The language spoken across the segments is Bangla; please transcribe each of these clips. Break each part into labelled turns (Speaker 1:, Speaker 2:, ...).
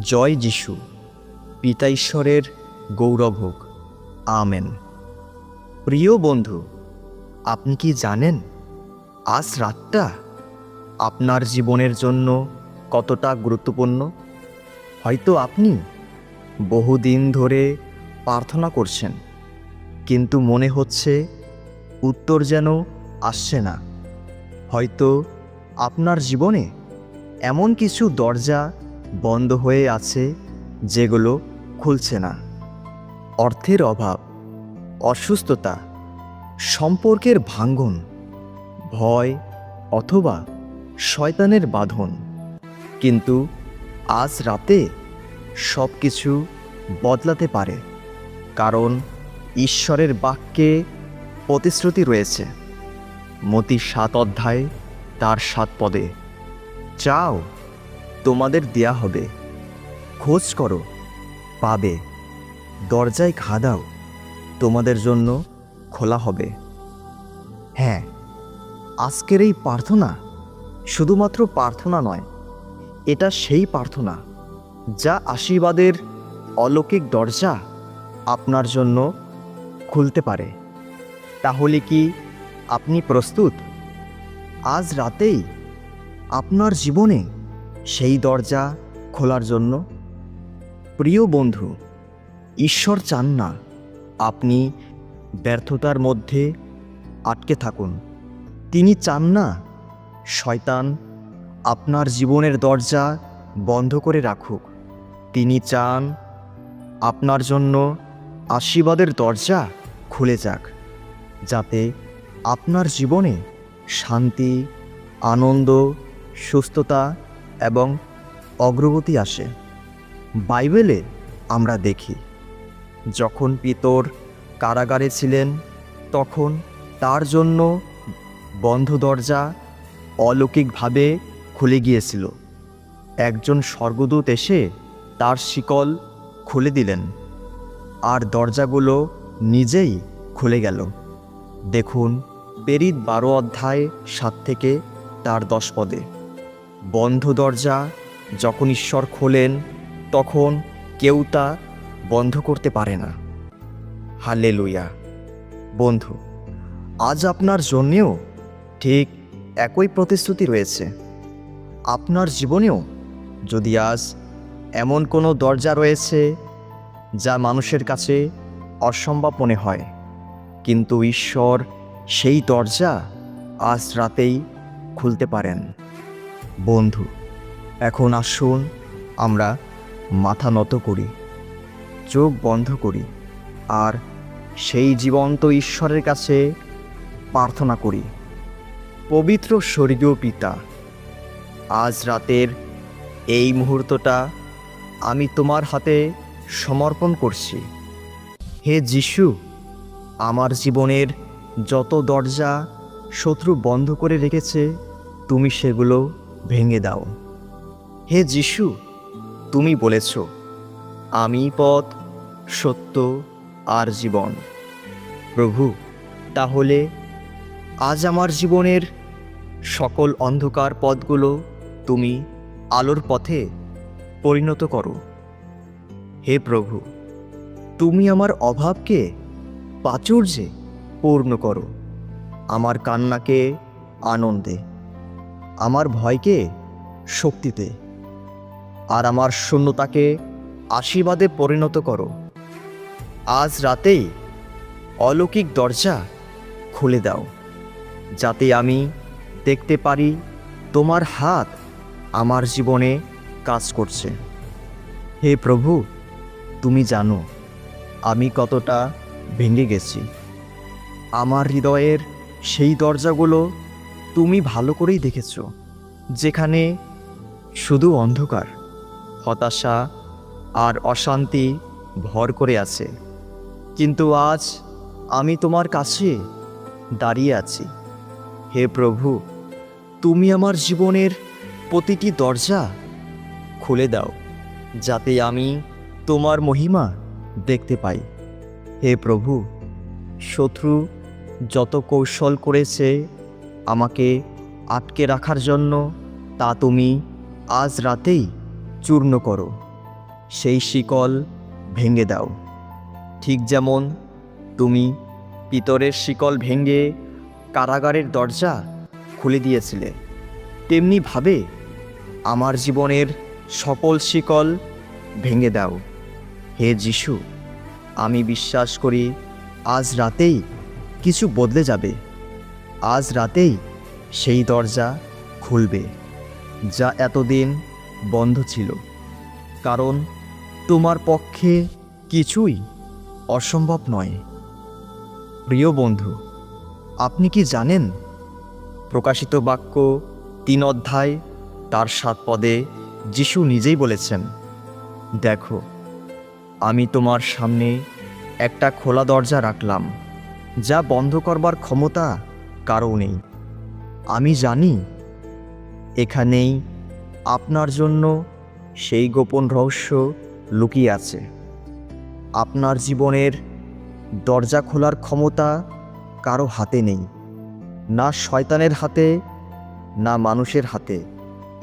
Speaker 1: জয় যিশু। পিতা ঈশ্বরের গৌরব হোক। আমেন। প্রিয় বন্ধু, আপনি কি জানেন আজ রাতটা আপনার জীবনের জন্য কতটা গুরুত্বপূর্ণ? হয়তো আপনি বহুদিন ধরে প্রার্থনা করছেন, কিন্তু মনে হচ্ছে উত্তর যেন আসছে না। হয়তো আপনার জীবনে এমন কিছু দরজা বন্ধ হয়ে আছে যেগুলো খুলছে না। অর্থের অভাব, অসুস্থতা, সম্পর্কের ভাঙ্গন, ভয় অথবা শয়তানের বাঁধন। কিন্তু আজ রাতে সব কিছু বদলাতে পারে, কারণ ঈশ্বরের বাক্যে প্রতিশ্রুতি রয়েছে। মতি সাত অধ্যায় তার সাত পদে, চাও তোমাদের দেয়া হবে। খোঁজ করো, পাবে। দরজায় ঘা দাও, তোমাদের জন্য খোলা হবে। হ্যাঁ আজকের এই প্রার্থনা শুধুমাত্র প্রার্থনা নয়, এটা সেই প্রার্থনা যা আশীর্বাদের অলৌকিক দরজা আপনার জন্য খুলতে পারে। তাহলে কি আপনি প্রস্তুত? আজ রাতেই আপনার জীবনে সেই দরজা খোলার জন্য। প্রিয় বন্ধু, ঈশ্বর চান না আপনি ব্যর্থতার মধ্যে আটকে থাকুন। তিনি চান না শয়তান আপনার জীবনের দরজা বন্ধ করে রাখুক। তিনি চান আপনার জন্য আশীর্বাদের দরজা খুলে যাক, যাতে আপনার জীবনে শান্তি, আনন্দ, সুস্থতা এবং অগ্রগতি আসে। বাইবেলে আমরা দেখি, যখন পিতর কারাগারে ছিলেন, তখন তার জন্য বন্ধ দরজা অলৌকিকভাবে খুলে গিয়েছিল। একজন স্বর্গদূত এসে তার শিকল খুলে দিলেন, আর দরজাগুলো নিজেই খুলে গেল। দেখুন পেরিত বারো অধ্যায় সাত থেকে তার দশ পদে। বন্ধ দরজা, যখন ঈশ্বর খোলেন, তখন কেউ তা বন্ধ করতে পারে না। হালে লুইয়া বন্ধু, আজ আপনার জন্যেও ঠিক একই প্রতিশ্রুতি রয়েছে। আপনার জীবনেও যদি আজ এমন কোনো দরজা রয়েছে, যা মানুষের কাছে অসম্ভব মনে হয়, কিন্তু ঈশ্বর সেই দরজা আজ রাতেই খুলতে পারেন। বন্ধু। এখন আসুন আমরা মাথা নত করি, চোখ বন্ধ করি, আর সেই জীবন্ত ঈশ্বরের কাছে প্রার্থনা করি। পবিত্র স্বর্গীয় পিতা, আজ রাতের এই মুহূর্তটা আমি তোমার হাতে সমর্পণ করছি। হে যিশু, আমার জীবনের যত দরজা শত্রু বন্ধ করে রেখেছে, তুমি সেগুলো ভেঙে দাও। হে যিশু, তুমি বলেছ আমি পথ, সত্য আর জীবন। প্রভু, তাহলে আজ আমার জীবনের সকল অন্ধকার পথগুলো তুমি আলোর পথে পরিণত করো। হে প্রভু, তুমি আমার অভাবকে প্রাচুর্যে পূর্ণ করো। আমার কান্নাকে আনন্দে। আমার ভয়কে শক্তিতে। আর আমার শূন্যতাকে আশীর্বাদে পরিণত করো। আজ রাতেই অলৌকিক দরজা খুলে দাও, যাতে আমি দেখতে পারি তোমার হাত আমার জীবনে কাজ করছে। হে প্রভু, তুমি জানো, আমি কতটা ভেঙে গেছি। আমার হৃদয়ের সেই দরজাগুলো তুমি ভালো করেই দেখেছ, যেখানে শুধু অন্ধকার, হতাশা আর অশান্তি ভর করে আছে। কিন্তু আজ আমি তোমার কাছে দাঁড়িয়ে আছি। হে প্রভু, তুমি আমার জীবনের প্রতিটি দরজা খুলে দাও, যাতে আমি তোমার মহিমা দেখতে পাই। হে প্রভু, শত্রু যত কৌশল করেছে আমাকে আটকে রাখার জন্য তা তুমি আজ রাতেই চূর্ণ করো। সেই শিকল ভেঙে দাও। ঠিক যেমন তুমি পিতরের শিকল ভেঙে কারাগারের দরজা খুলে দিয়েছিলে তেমনিভাবে আমার জীবনের সকল শিকল ভেঙে দাও। হে যিশু, আমি বিশ্বাস করি আজ রাতেই কিছু বদলে যাবে। আজ রাতেই সেই দরজা খুলবে, যা এতদিন বন্ধ ছিল। কারণ তোমার পক্ষে কিছুই অসম্ভব নয়। প্রিয় বন্ধু, আপনি কি জানেন? প্রকাশিত বাক্য তিন অধ্যায়, তার সাত পদে যিশু নিজেই বলেছেন, দেখো, আমি তোমার সামনে একটা খোলা দরজা রাখলাম, যা বন্ধ করবার ক্ষমতা কারও নেই। আমি জানি, এখানেই আপনার জন্য সেই গোপন রহস্য লুকিয়ে আছে। আপনার জীবনের দরজা খোলার ক্ষমতা কারও হাতে নেই, না শয়তানের হাতে, না মানুষের হাতে।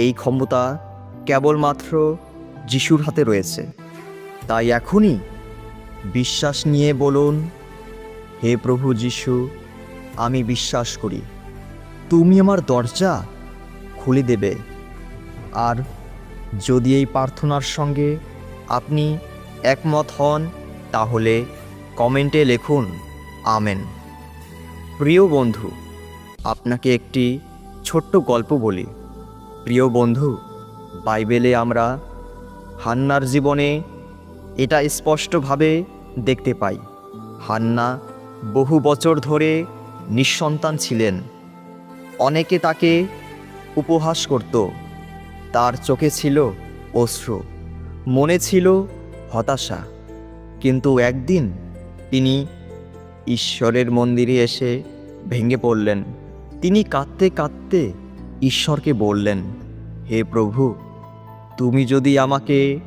Speaker 1: এই ক্ষমতা কেবলমাত্র যিশুর হাতে রয়েছে। তাই এখনই বিশ্বাস নিয়ে বলুন, হে প্রভু যিশু আমি বিশ্বাস করি। তুমি আমার দরজা খুলে দেবে। আর যদি এই প্রার্থনার সঙ্গে আপনি একমত হন, তাহলে কমেন্টে লিখুন, আমেন। প্রিয় বন্ধু, আপনাকে একটি ছোট্ট গল্প বলি। প্রিয় বন্ধু, বাইবেলে আমরা হান্নার জীবনে এটা স্পষ্টভাবে দেখতে পাই। হান্না বহু বছর ধরে নিঃসন্তান ছিলেন। অনেকে তাকে উপহাস করত। তার চোখে ছিল অশ্রু, মনে ছিল হতাশা। কিন্তু একদিন তিনি ঈশ্বরের মন্দিরে এসে ভেঙে পড়লেন। তিনি কাঁদতে কাঁদতে ঈশ্বরকে বললেন, হে প্রভু, তুমি যদি আমাকে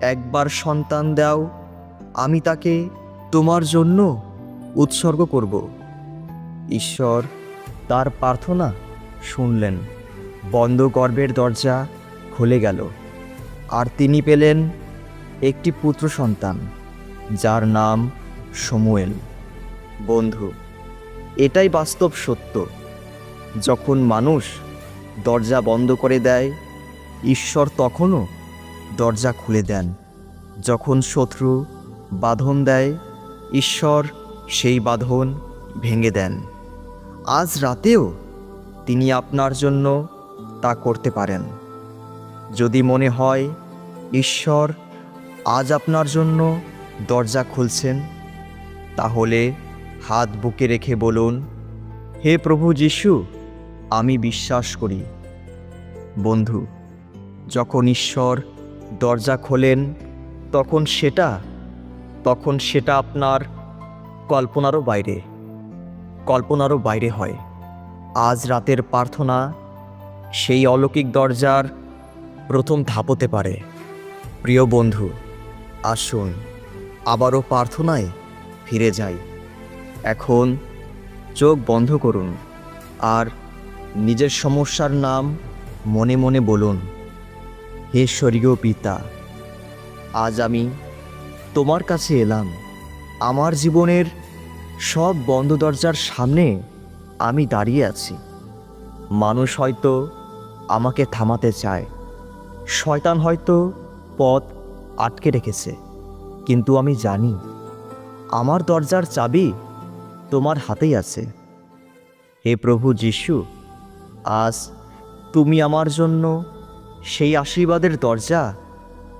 Speaker 1: একবার সন্তান দাও, আমি তাকে তোমার জন্য উৎসর্গ করব। ঈশ্বর তার প্রার্থনা শুনলেন। বন্ধ গর্ভের দরজা খুলে গেল আর তিনি পেলেন একটি পুত্র সন্তান, যার নাম সমুয়েল। বন্ধু, এটাই বাস্তব সত্য। যখন মানুষ দরজা বন্ধ করে দেয়, ঈশ্বর তখনও দরজা খুলে দেন। যখন শত্রু বাঁধন দেয়, ঈশ্বর সেই বাঁধন ভেঙে দেন। আজ রাতেও তিনি আপনার জন্য তা করতে পারেন। যদি মনে হয়, ঈশ্বর আজ আপনার জন্য দরজা খুলছেন, তাহলে হাত বুকে রেখে বলুন, হে প্রভু যিশু, আমি বিশ্বাস করি। বন্ধু, যখন ঈশ্বর দরজা খোলেন, তখন সেটা তখন সেটা আপনার কল্পনারও বাইরে। কল্পনারও বাইরে হয়। আজ রাতের প্রার্থনা সেই অলৌকিক দরজার প্রথম ধাপ হতে পারে। প্রিয় বন্ধু, আসুন, আবারও প্রার্থনায় ফিরে যাই। এখন চোখ বন্ধ করুন আর নিজের সমস্যার নাম মনে মনে বলুন। হে স্বর্গীয় পিতা, আজ আমি তোমার কাছে এলাম। আমার জীবনের সব বন্ধ দরজার সামনে আমি দাঁড়িয়ে আছি। মানুষ হয়তো আমাকে থামাতে চায়। শয়তান হয়তো পথ আটকে রেখেছে। কিন্তু আমি জানি, আমার দরজার চাবি তোমার হাতেই আছে। হে প্রভু যিশু, আজ তুমি আমার জন্য সেই আশীর্বাদের দরজা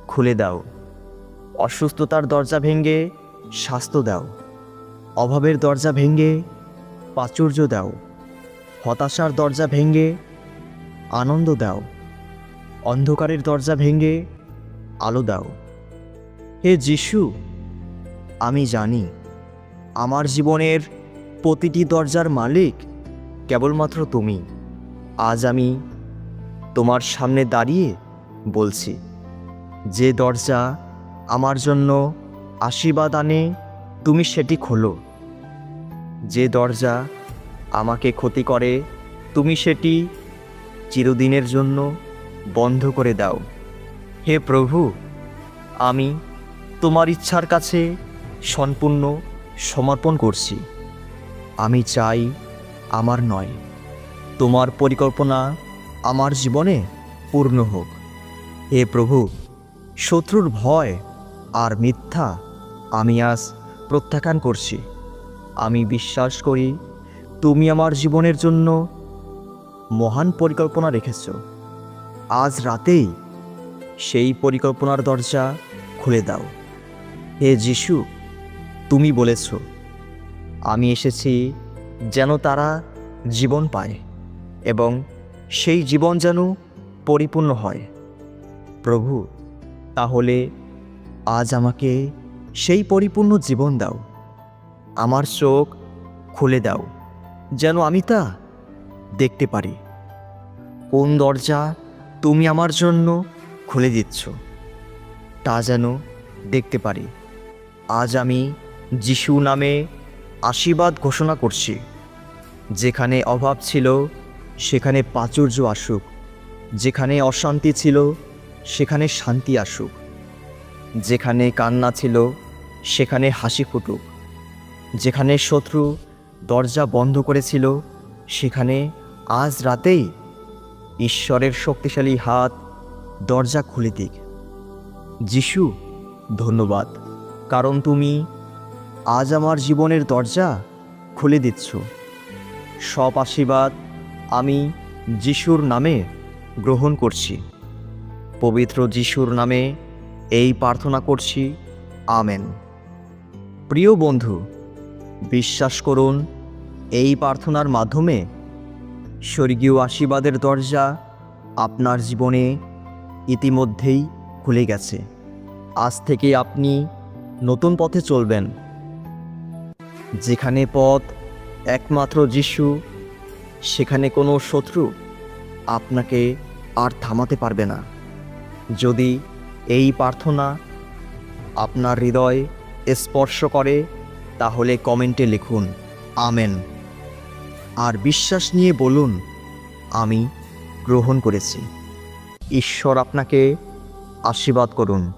Speaker 1: খুলে দাও। অসুস্থতার দরজা ভেঙে স্বাস্থ্য দাও। অভাবের দরজা ভেঙে প্রাচুর্য দাও। হতাশার দরজা ভেঙে আনন্দ দাও। অন্ধকারের দরজা ভেঙে আলো দাও। হে যিশু, আমি জানি, আমার জীবনের প্রতিটি দরজার মালিক কেবলমাত্র তুমি। আজ আমি তোমার সামনে দাঁড়িয়ে বলছি, যে দরজা আমার জন্য আশীর্বাদ আনে তুমি সেটি খোলো। যে দরজা আমাকে ক্ষতি করে, তুমি সেটি চিরদিনের জন্য বন্ধ করে দাও। হে প্রভু, আমি তোমার ইচ্ছার কাছে সম্পূর্ণ সমর্পণ করছি। আমি চাই আমার নয়। তোমার পরিকল্পনা আমার জীবনে পূর্ণ হোক। হে প্রভু, শত্রুর ভয় আর মিথ্যা আমি আজ প্রত্যাখ্যান করছি। আমি বিশ্বাস করি তুমি আমার জীবনের জন্য মহান পরিকল্পনা রেখেছ। আজ রাতেই সেই পরিকল্পনার দরজা খুলে দাও। হে যিশু, তুমি বলেছ, আমি এসেছি যেন তারা জীবন পায় এবং সেই জীবন যেন পরিপূর্ণ হয়। প্রভু, তাহলে আজ আমাকে সেই পরিপূর্ণ জীবন দাও। আমার চোখ খুলে দাও, যেন আমি তা দেখতে পারি। কোন দরজা তুমি আমার জন্য খুলে দিচ্ছ, তা যেন দেখতে পারি। আজ আমি যিশু নামে আশীর্বাদ ঘোষণা করছি। যেখানে অভাব ছিল, সেখানে প্রাচুর্য আসুক। যেখানে অশান্তি ছিল, সেখানে শান্তি আসুক। যেখানে কান্না ছিল সেখানে হাসি ফুটুক। যেখানে শত্রু দরজা বন্ধ করেছিল, সেখানে আজ রাতেই ঈশ্বরের শক্তিশালী হাত দরজা খুলে দিক। যিশু, ধন্যবাদ, কারণ তুমি আজ আমার জীবনের দরজা খুলে দিচ্ছ। সব আশীর্বাদ আমি যিশুর নামে গ্রহণ করছি। পবিত্র যিশুর নামে এই প্রার্থনা করছি। আমেন। প্রিয় বন্ধু, বিশ্বাস করুন, এই প্রার্থনার মাধ্যমে স্বর্গীয় আশীর্বাদের দরজা আপনার জীবনে ইতিমধ্যেই খুলে গেছে। আজ থেকে আপনি নতুন পথে চলবেন, যেখানে পথ একমাত্র যিশু, সেখানে কোনো শত্রু আপনাকে আর থামাতে পারবে না। যদি এই প্রার্থনা আপনার হৃদয় স্পর্শ করে, তাহলে কমেন্টে লিখুন, আমেন। আর বিশ্বাস নিয়ে বলুন, আমি গ্রহণ করেছি। ঈশ্বর আপনাকে আশীর্বাদ করুন।